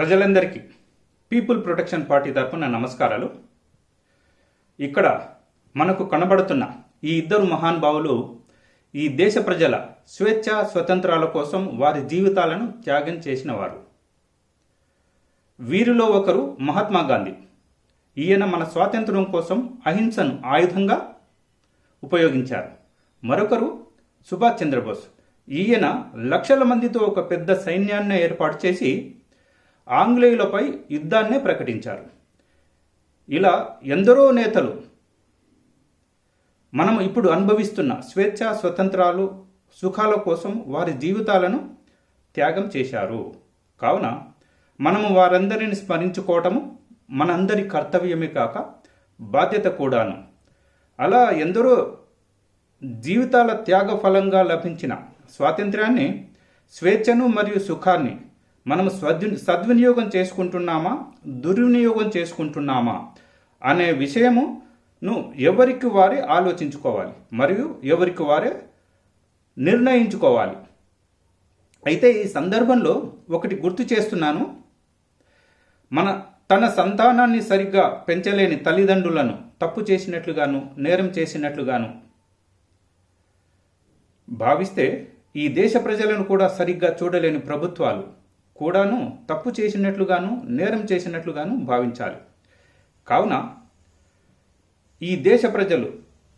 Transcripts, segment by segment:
ప్రజలందరికీ people protection party తరఫున నమస్కారాలు. ఇక్కడ మనకు కనబడుతున్న ఈ ఇద్దరు మహానుభావులు ఈ దేశ ప్రజల స్వేచ్ఛ స్వతంత్రాల కోసం వారి జీవితాలను త్యాగం చేసిన వారు. వీరిలో ఒకరు మహాత్మా గాంధీ. ఈయన మన స్వాతంత్ర్యం కోసం అహింసను ఆయుధంగా ఉపయోగించారు. మరొకరు సుభాష్ చంద్రబోస్. ఈయన లక్షల మందితో ఒక పెద్ద సైన్యాన్ని ఏర్పాటు చేసి ఆంగ్లేయులపై యుద్ధాన్నే ప్రకటించారు. ఇలా ఎందరో నేతలు మనం ఇప్పుడు అనుభవిస్తున్న స్వేచ్ఛ స్వతంత్రాలు సుఖాల కోసం వారి జీవితాలను త్యాగం చేశారు. కావున మనము వారందరిని స్మరించుకోవటము మనందరి కర్తవ్యమే కాక బాధ్యత కూడాను. అలా ఎందరో జీవితాల త్యాగ ఫలంగా లభించిన స్వాతంత్ర్యాన్ని స్వేచ్ఛను మరియు సుఖాన్ని మనం సద్వి సద్వినియోగం చేసుకుంటున్నామా? దుర్వినియోగం చేసుకుంటున్నామా? అనే విషయమును ఎవరికి వారే ఆలోచించుకోవాలి మరియు ఎవరికి వారే నిర్ణయించుకోవాలి. అయితే ఈ సందర్భంలో ఒకటి గుర్తు చేస్తున్నాను. మన తన సంతానాన్ని సరిగ్గా పెంచలేని తల్లిదండ్రులను తప్పు చేసినట్లుగాను నేరం చేసినట్లుగాను భావిస్తే ఈ దేశ ప్రజలను కూడా సరిగ్గా చూడలేని ప్రభుత్వాలు కూడాను తప్పు చేసినట్లుగాను నేరం చేసినట్లుగాను భావించాలి. కావున ఈ దేశ ప్రజలు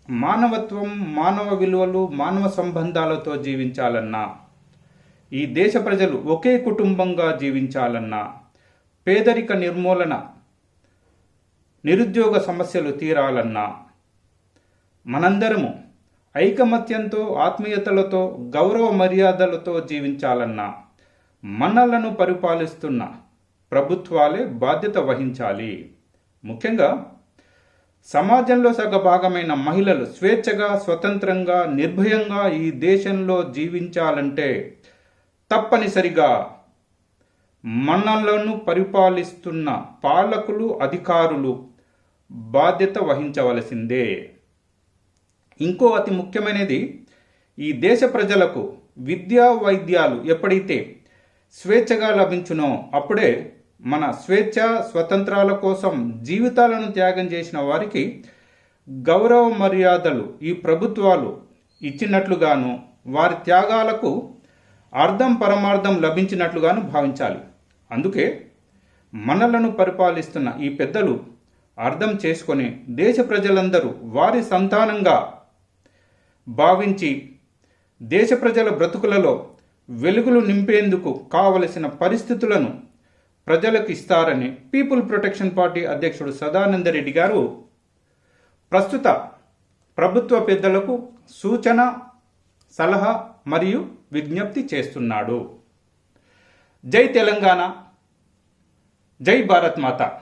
మానవత్వం మానవ విలువలు మానవ సంబంధాలతో జీవించాలన్నా ఈ దేశ ప్రజలు ఒకే కుటుంబంగా జీవించాలన్నా పేదరిక నిర్మూలన నిరుద్యోగ సమస్యలు తీరాలన్నా మనందరము ఐకమత్యంతో ఆత్మీయతలతో గౌరవ మర్యాదలతో జీవించాలన్నా మనలను పరిపాలిస్తున్న ప్రభుత్వాలే బాధ్యత వహించాలి. ముఖ్యంగా సమాజంలో సగ భాగమైన మహిళలు స్వేచ్ఛగా స్వతంత్రంగా నిర్భయంగా ఈ దేశంలో జీవించాలంటే తప్పనిసరిగా మనలను పరిపాలిస్తున్న పాలకులు అధికారులు బాధ్యత వహించవలసిందే. ఇంకో అతి ముఖ్యమైనది ఈ దేశ ప్రజలకు విద్యా వైద్యాలు ఎప్పుడైతే స్వేచ్ఛగా లభించునో. అప్పుడే మన స్వేచ్ఛ స్వతంత్రాల కోసం జీవితాలను త్యాగం చేసిన వారికి గౌరవ మర్యాదలు ఈ ప్రభుత్వాలు ఇచ్చినట్లుగాను వారి త్యాగాలకు అర్థం పరమార్థం లభించినట్లుగాను భావించాలి. అందుకే మనలను పరిపాలిస్తున్న ఈ పెద్దలు అర్థం చేసుకొని దేశ ప్రజలందరూ వారి సంతానంగా భావించి దేశ ప్రజల బ్రతుకులలో వెలుగులు నింపేందుకు కావలసిన పరిస్థితులను ప్రజలకు ఇస్తారని పీపుల్ ప్రొటెక్షన్ పార్టీ అధ్యక్షుడు సదానందరెడ్డి గారు ప్రస్తుత ప్రభుత్వ పెద్దలకు సూచన సలహా మరియు విజ్ఞప్తి చేస్తున్నాడు. జై తెలంగాణ జై భారత్ మాత.